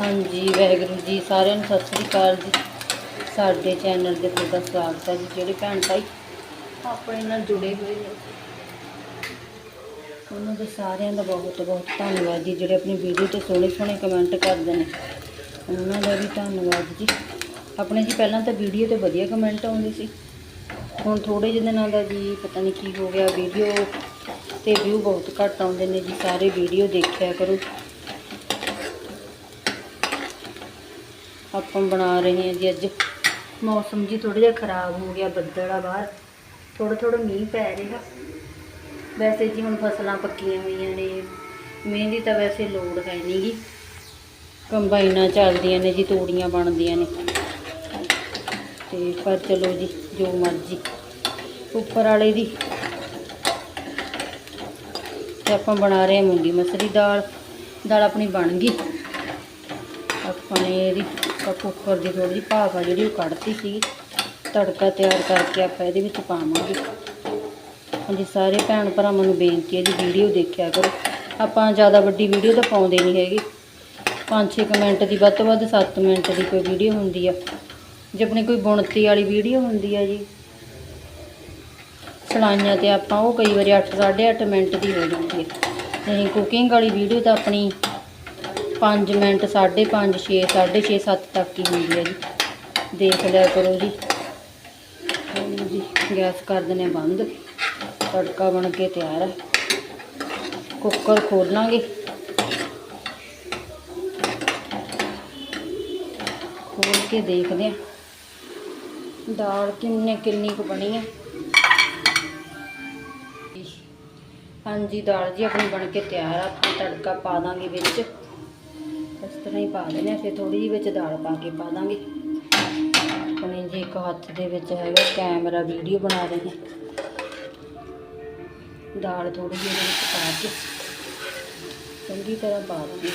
ਹਾਂਜੀ, ਵਾਹਿਗੁਰੂ ਜੀ, ਸਾਰਿਆਂ ਨੂੰ ਸਤਿ ਸ੍ਰੀ ਅਕਾਲ ਜੀ। ਸਾਡੇ ਚੈਨਲ ਦੇ ਤੁਹਾਡਾ ਸਵਾਗਤ ਹੈ ਜੀ, ਜਿਹੜੇ ਭੈਣ ਭਾਈ ਆਪਣੇ ਨਾਲ ਜੁੜੇ ਹੋਏ ਨੇ। ਉਹਨਾਂ ਦੇ ਸਾਰਿਆਂ ਦਾ ਬਹੁਤ ਬਹੁਤ ਧੰਨਵਾਦ ਜੀ, ਜਿਹੜੇ ਆਪਣੀ ਵੀਡੀਓ ਤੇ ਸੋਹਣੇ ਸੋਹਣੇ ਕਮੈਂਟ ਕਰਦੇ ਨੇ। ਉਹਨਾਂ ਦਾ ਵੀ ਧੰਨਵਾਦ ਜੀ। ਆਪਣੇ ਜੀ, ਪਹਿਲਾਂ ਤਾਂ ਵੀਡੀਓ ਤੇ ਵਧੀਆ ਕਮੈਂਟ ਆਉਂਦੇ ਸੀ। ਹੁਣ ਥੋੜੇ ਜਿਹੇ ਦਿਨਾਂ ਦਾ ਜੀ, ਪਤਾ ਨਹੀਂ ਕੀ ਹੋ ਗਿਆ ਵੀਡੀਓ ਤੇ ਵਿਊ ਬਹੁਤ ਘੱਟ ਆਉਂਦੇ ਨੇ ਜੀ, ਸਾਰੇ ਵੀਡੀਓ ਦੇਖਿਆ ਕਰੋ। ਆਪਾਂ ਬਣਾ ਰਹੇ ਹਾਂ ਜੀ ਅੱਜ। ਮੌਸਮ ਜੀ ਥੋੜਾ ਜਿਹਾ ਖਰਾਬ ਹੋ ਗਿਆ ਬੱਦਲ ਆ ਬਾਹਰ। ਥੋੜਾ ਥੋੜਾ ਮੀਂਹ ਪੈ ਰਿਹਾ। ਵੈਸੇ ਜੀ ਹੁਣ ਫਸਲਾਂ ਪੱਕੀਆਂ ਹੋਈਆਂ ਨੇ। ਮੀਂਹ ਦੀ ਤਾਂ ਵੈਸੇ ਲੋੜ ਹੈ ਨਹੀਂ ਗੀ। ਕੰਬਾਈਨਾਂ ਚੱਲਦੀਆਂ ਨੇ ਜੀ, ਤੂੜੀਆਂ ਬਣਦੀਆਂ ਨੇ। ਤੇ ਪਰ ਚਲੋ ਜੀ, ਜੋ ਮਰਜ਼ੀ। ਉੱਪਰ ਵਾਲੇ ਦੀ। ਤੇ ਆਪਾਂ ਬਣਾ ਰਹੇ ਹਾਂ ਮੂੰਗੀ ਮਸਰੀ ਦਾਲ। ਦਾਲ ਆਪਣੀ ਬਣ ਗਈ। ਆਪਾਂ ਨੇ ਇਹਦੀ ਆਪਾਂ ਕੁੱਕਰ ਦੀ ਥੋੜੀ ਜਿਹੀ ਭਾਫ ਆ ਜਿਹੜੀ ਉਹ ਕੱਢਤੀ ਸੀ, ਤੜਕਾ ਤਿਆਰ ਕਰਕੇ ਆਪਾਂ ਇਹਦੇ ਵਿੱਚ ਪਾਵਾਂਗੇ। ਹਾਂਜੀ, ਸਾਰੇ ਭੈਣ ਭਰਾਵਾਂ ਨੂੰ ਬੇਨਤੀ ਹੈ ਜੀ, ਵੀਡੀਓ ਦੇਖਿਆ ਕਰੋ। ਆਪਾਂ ਜ਼ਿਆਦਾ ਵੱਡੀ ਵੀਡੀਓ ਤਾਂ ਪਾਉਂਦੇ ਨਹੀਂ ਹੈਗੇ। 5-6 ਮਿੰਟ ਦੀ, ਵੱਧ ਤੋਂ ਵੱਧ 7 ਮਿੰਟ ਦੀ ਕੋਈ ਵੀਡੀਓ ਹੁੰਦੀ ਆ। ਜੇ ਆਪਣੀ ਕੋਈ ਬੁਣਤੀ ਵਾਲੀ ਵੀਡੀਓ ਹੁੰਦੀ ਆ ਜੀ, ਸਲਾਈਆਂ ਤੇ ਆਪਾਂ ਉਹ ਕਈ ਵਾਰੀ 8 8.5 ਮਿੰਟ ਦੀ ਹੋ ਜਾਂਦੀ ਹੈ ਨਹੀਂ ਕੁਕਿੰਗ ਵਾਲੀ ਵੀਡੀਓ ਤਾਂ ਆਪਣੀ 5 ਮਿੰਟ 5.5 6 6.5 7 ਤੱਕ ਹੀ ਹੁੰਦੀ ਹੈ ਜੀ। ਦੇਖ ਲਿਆ ਕਰੋ ਜੀ। ਜੀ, ਗੈਸ ਕਰ ਦਿੰਦੇ ਬੰਦ। ਤੜਕਾ ਬਣ ਕੇ ਤਿਆਰ ਹੈ। ਕੁੱਕਰ ਖੋਲਾਂਗੇ। ਖੋਲ ਕੇ ਦੇਖਦੇ ਹਾਂ। ਦਾਲ ਕਿੰਨੇ, ਕਿੰਨੀ ਕੁ ਬਣੀ ਹੈ। ਹਾਂਜੀ, ਦਾਲ ਜੀ ਆਪਣੀ ਬਣ ਕੇ ਤਿਆਰ ਆ। ਆਪਾਂ ਤੜਕਾ ਪਾ ਦਾਂਗੇ ਵਿੱਚ। ਤਰ੍ਹਾਂ ਹੀ ਪਾ ਦੇਣੇ ਆ, ਫਿਰ ਥੋੜੀ ਜਿਹੀ ਵਿੱਚ ਦਾਲ ਪਾ ਕੇ ਪਾ ਦਾਂਗੇ। ਆਪਣੇ ਜੀ ਇੱਕ ਹੱਥ ਦੇ ਵਿੱਚ ਹੈਗਾ ਕੈਮਰਾ ਵੀਡੀਓ ਬਣਾ ਰਹੇ ਨੇ ਦਾਲ ਥੋੜੀ ਜਿਹੀ ਵਿੱਚ ਪਾ ਕੇ ਚੰਗੀ ਤਰ੍ਹਾਂ ਪਾ ਦਾਂਗੇ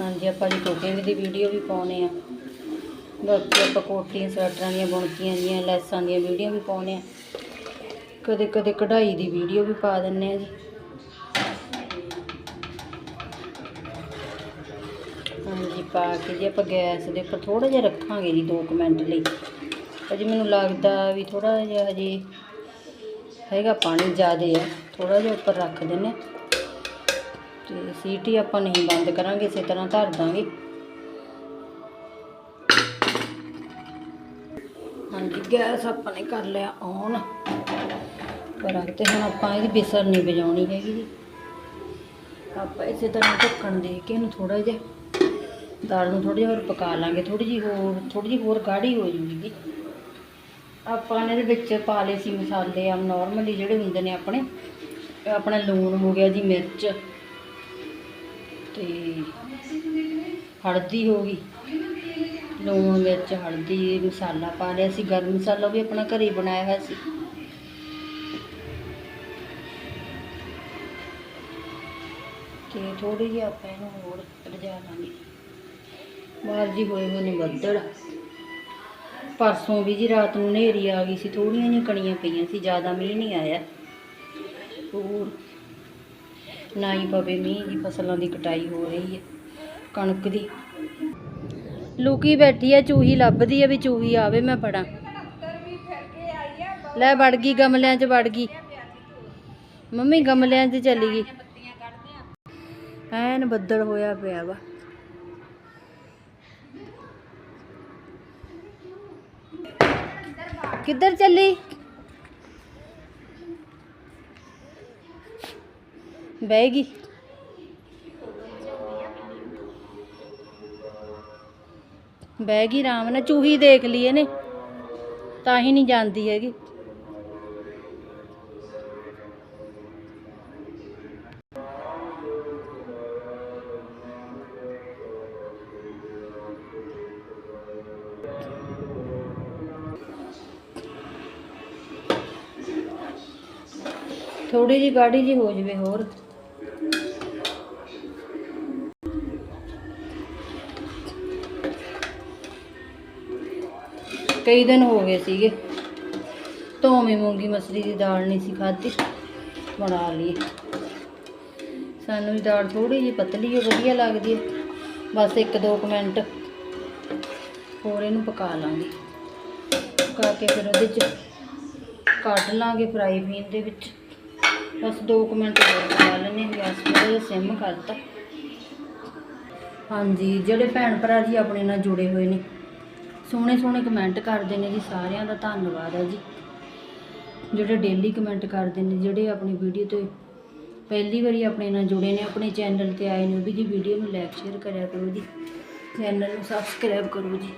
ਹਾਂਜੀ ਆਪਾਂ ਜੀ ਕੁਕਿੰਗ ਦੀ ਵੀਡੀਓ ਵੀ ਪਾਉਨੇ ਆ। ਬਾਕੀ ਆਪਾਂ ਕੋਟੀਆਂ ਸਵੈਟਰਾਂ ਦੀਆਂ ਬੁਣਕੀਆਂ ਦੀਆਂ ਲੈਸਾਂ ਦੀਆਂ ਵੀਡੀਓ ਵੀ ਪਾਉਨੇ ਆ। ਕਦੇ ਕਦੇ ਕਢਾਈ ਦੀ ਵੀਡੀਓ ਵੀ ਪਾ ਦਿੰਨੇ ਆ ਜੀ। ਹਾਂਜੀ, ਪਾ ਕੇ ਜੀ ਆਪਾਂ ਗੈਸ ਦੇ ਉੱਪਰ ਥੋੜਾ ਜਿਹਾ ਰੱਖਾਂਗੇ ਜੀ 2 ਮਿੰਟ ਲਈ। ਅਜੇ ਮੈਨੂੰ ਲੱਗਦਾ ਵੀ ਥੋੜਾ ਜਿਹਾ ਹਜੇ ਹੈਗਾ ਪਾਣੀ ਜ਼ਿਆਦਾ ਆ ਥੋੜਾ ਜਿਹਾ ਉੱਪਰ ਰੱਖ ਦਿੰਨੇ ਆ ਤੇ ਸੀਟੀ ਆਪਾਂ ਨਹੀਂ ਬੰਦ ਕਰਾਂਗੇ, ਇਸੇ ਤਰ੍ਹਾਂ ਧਰ ਦਾਂਗੇ। ਹਾਂਜੀ, ਗੈਸ ਆਪਾਂ ਨੇ ਕਰ ਲਿਆ ਔਨ ਪਰ ਤੇ ਹੁਣ ਆਪਾਂ ਇਹਦੀ ਬਿਸਰ ਨਹੀਂ ਵਜਾਉਣੀ ਹੈਗੀ ਜੀ। ਆਪਾਂ ਇਸੇ ਤਰ੍ਹਾਂ ਢੱਕਣ ਦੇ ਕੇ ਇਹਨੂੰ ਥੋੜਾ ਜਿਹਾ ਦਾਲ ਨੂੰ ਥੋੜਾ ਜਿਹਾ ਹੋਰ ਪਕਾ ਲਾਂਗੇ ਥੋੜੀ ਜਿਹੀ ਹੋਰ ਥੋੜੀ ਜਿਹੀ ਹੋਰ ਗਾੜੀ ਹੋ ਜੂਗੀ ਜੀ ਆਪਾਂ ਨੇ ਇਹਦੇ ਵਿੱਚ ਪਾ ਲਏ ਸੀ ਮਸਾਲੇ ਆ ਨਾਰਮਲੀ ਜਿਹੜੇ ਹੁੰਦੇ ਨੇ ਆਪਣੇ। ਆਪਣਾ ਲੂਣ ਹੋ ਗਿਆ ਜੀ, ਮਿਰਚ ਤੇ ਹਲਦੀ ਹੋ ਗਈ। ਲੂਣ, ਮਿਰਚ, ਹਲਦੀ, ਮਸਾਲਾ ਪਾ ਲਿਆ ਸੀ। ਗਰਮ ਮਸਾਲਾ ਵੀ ਆਪਣਾ ਘਰੇ ਬਣਾਇਆ ਹੋਇਆ ਸੀ। ਤੇ ਥੋੜੀ ਜਿਹੀ ਆਪਾਂ ਇਹਨੂੰ ਹੋਰ ਬਾਹਰ ਜੀ ਹੋਏ ਹੋਏ ਨੇ ਬੱਦਲ। ਪਰਸੋਂ ਵੀ ਜੀ ਰਾਤ ਨੂੰ ਹਨੇਰੀ ਆ ਗਈ ਸੀ ਥੋੜੀਆਂ ਜਿਹੀਆਂ ਕਣੀਆਂ ਪਈਆਂ ਸੀ, ਜ਼ਿਆਦਾ ਮੀਂਹ ਨਹੀਂ ਆਇਆ। ਹੋਰ ਨਾ ਹੀ ਪਵੇ ਮੀਂਹ ਦੀ ਫਸਲਾਂ ਦੀ ਕਟਾਈ ਹੋ ਰਹੀ ਹੈ, ਕਣਕ ਦੀ। ਲੁਕੀ ਬੈਠੀ ਹੈ ਚੂਹੀ ਲੱਭਦੀ ਹੈ ਵੀ ਚੂਹੀ ਆਵੇ, ਮੈਂ ਫੜਾਂ ਲੈ ਵੜ ਗਈ, ਗਮਲਿਆਂ 'ਚ ਵੜ ਗਈ। ਮੰਮੀ, ਗਮਲਿਆਂ 'ਚ ਚਲੀ ਗਈ। ਐਨ ਬੱਦਲ ਹੋਇਆ ਪਿਆ ਵਾ। ਕਿੱਧਰ ਚੱਲੀ ਬਹਿ ਗਈ ਬਹਿ ਗਈ ਆਰਾਮ ਨਾਲ ਚੂਹੀ ਦੇਖ ਲਈ ਇਹਨੇ ਤਾਂ ਹੀ ਨਹੀਂ ਜਾਂਦੀ ਹੈਗੀ ਥੋੜੀ ਜੀ ਗਾੜੀ ਜੀ ਹੋ ਜਵੇ ਹੋਰ। ਕਈ ਦਿਨ ਹੋ ਗਏ ਸੀਗੇ। ਧੋਵੇਂ ਮੂੰਗੀ ਮਸਰੀ ਦੀ ਦਾਲ ਨਹੀਂ ਸੀ ਖਾਧੀ। ਬਣਾ ਲਈ ਸਾਨੂੰ ਵੀ ਦਾਲ ਥੋੜੀ ਜਿਹੀ ਪਤਲੀ ਹੋ ਵਧੀਆ ਲੱਗਦੀ ਹੈ ਬਸ ਇੱਕ ਦੋ ਕੁ ਮਿੰਟ ਹੋਰ ਇਹਨੂੰ ਪਕਾ ਲਾਂਗੇ। ਪਕਾ ਕੇ ਫਿਰ ਉਹਦੇ ਚ ਕੱਢ ਲਾਂਗੇ ਫਰਾਈ ਪੀਨ ਦੇ ਵਿੱਚ। ਬਸ 2 ਮਿੰਟ ਹੋਰ ਪਕਾ ਲੈਣੇ ਗੈਸ ਥੋੜ੍ਹਾ ਜਿਹਾ ਸਿਮ ਕਰਤਾ। ਹਾਂਜੀ, ਜਿਹੜੇ ਭੈਣ ਭਰਾ ਜੀ ਆਪਣੇ ਨਾਲ ਜੁੜੇ ਹੋਏ ਨੇ, ਸੋਹਣੇ ਸੋਹਣੇ ਕਮੈਂਟ ਕਰਦੇ ਨੇ ਜੀ, ਸਾਰਿਆਂ ਦਾ ਧੰਨਵਾਦ ਹੈ ਜੀ। ਜਿਹੜੇ ਡੇਲੀ ਕਮੈਂਟ ਕਰਦੇ ਨੇ, ਜਿਹੜੇ ਆਪਣੀ ਵੀਡੀਓ ਤੇ ਪਹਿਲੀ ਵਾਰੀ ਆਪਣੇ ਨਾਲ ਜੁੜੇ ਨੇ, ਆਪਣੇ ਚੈਨਲ ਤੇ ਆਏ ਨੇ, ਉਹ ਵੀ ਜੀ ਵੀਡੀਓ ਨੂੰ ਲਾਈਕ ਸ਼ੇਅਰ ਕਰਿਆ ਕਰੋ ਜੀ। ਚੈਨਲ ਨੂੰ ਸਬਸਕ੍ਰਾਈਬ ਕਰੋ ਜੀ।